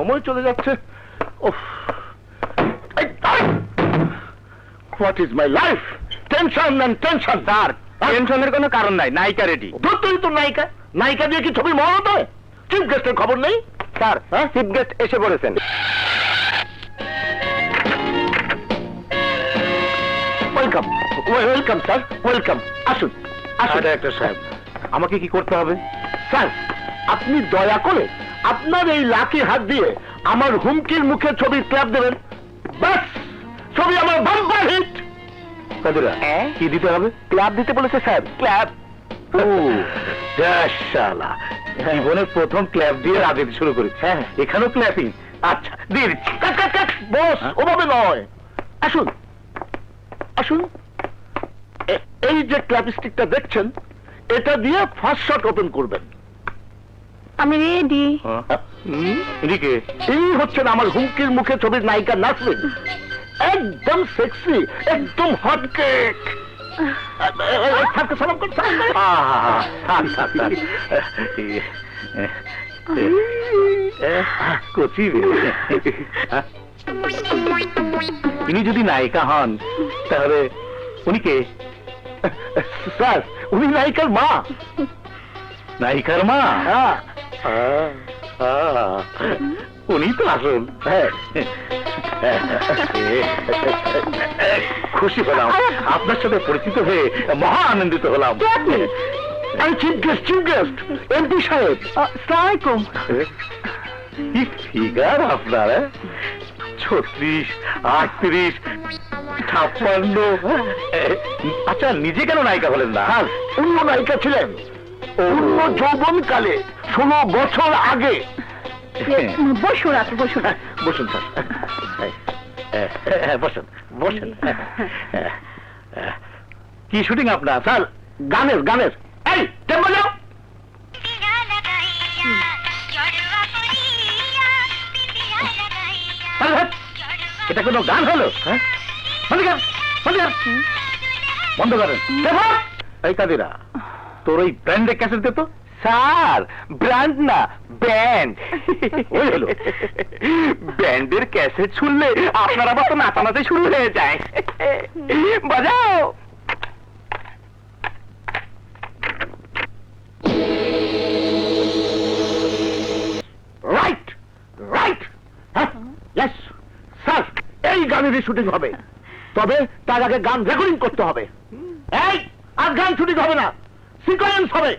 সময় চলে যাচ্ছে। What is my life tension and tension sir টেনশনের কোনো কারণ নাই নায়িকা রেডি ধরতেই তো নায়িকা। নায়িকা দিয়ে কি ছবি মহরত হয় চিফ গেস্টের খবর নেই? স্যার চিফ গেস্ট এসে পড়েছেন। ওয়েলকাম ওয়েলকাম স্যার ওয়েলকাম আসুন। আসুন। ডাক্তার সাহেব আমাকে কি করতে হবে? স্যার আপনি দয়া করে আপনার এই লাকি হাত দিয়ে আমার হুমকির মুখে ছবি ক্লাব দেবেন। বাস ছবি আমার বাম্পার হিট! কাদুরা কি দিতে হবে? ক্লাব দিতে বলেছে স্যার। ক্লাব ও। শালা জীবনের প্রথম ক্ল্যাপ দিয়ে রাজনীতি শুরু করেছে। হ্যাঁ। এখানেও ক্ল্যাপিং আচ্ছা দিয়ে দিচ্ছি। কাট কাট কাট! বস হ্যাঁ? ওভাবে নয়। আসুন। আসুন। এ- এই যে ক্ল্যাপস্টিকটা দেখছেন এটা দিয়ে ফার্স্ট শট ওপেন করবেন। আমি রেডি হুম, এদিকে। এই হচ্ছেন আমার হুমকির মুখে ছবির নায়িকা নাসরিন। একদম সেক্সি একদম হট কেক। ইনি যদি নায়িকা হন তাহলে উনি কে? স্যার উনি নায়িকার মা। নায়িকার মা? হ্যাঁ। উনি তো আসল হ্যাঁ। খুশি হলাম। আপনার সাথে পরিচিত হয়ে মহা আনন্দিত হলাম। আমি chief guest chief guest MP সাহেব। সালামালাইকুম। কি ফিগার আপনার হ্যাঁ? ছত্রিশ আটত্রিশ ছাপ্পান্ন। আচ্ছা নিজে কেন নায়িকা হলেন না? অন্য নায়িকা ছিলেন। অন্য যৌবন কালে ষোলো বছর আগে। বসুন আপনি বসুন। বসুন স্যার। হ্যাঁ, বসুন বসুন। কি শুটিং আপনার? স্যার গানের গানের। এই টেম্পো যাও এটা কোনো গান হলো? হ্যাঁ। বন্ধ করেন। এই কাদিরা। তোর ওই ব্র্যান্ডে ক্যাসেট দে তো। স্যার ব্র্যান্ড না ব্যান্ড হলো। ব্যান্ডের ক্যাসেট শুনলে আপনার আবার তো নাচানাচি শুরু হয়ে যায়। বাজাও। রাইট রাইট ইয়েস স্যার এই গানেরই শুটিং হবে। তবে তার আগে গান রেকর্ডিং করতে হবে। এই, আর গান শুটিং হবে না। সিকোয়েন্স হবে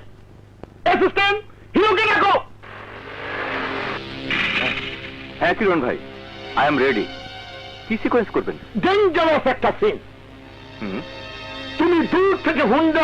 অ্যাসিস্ট্যান্ট হিরোকে রাখো হ্যাঁ কিরণ ভাই আই এম রেডি কি সিকোয়েন্স করবেন? ডেঞ্জারাস একটা সিন তুমি দূর থেকে হুন্ডা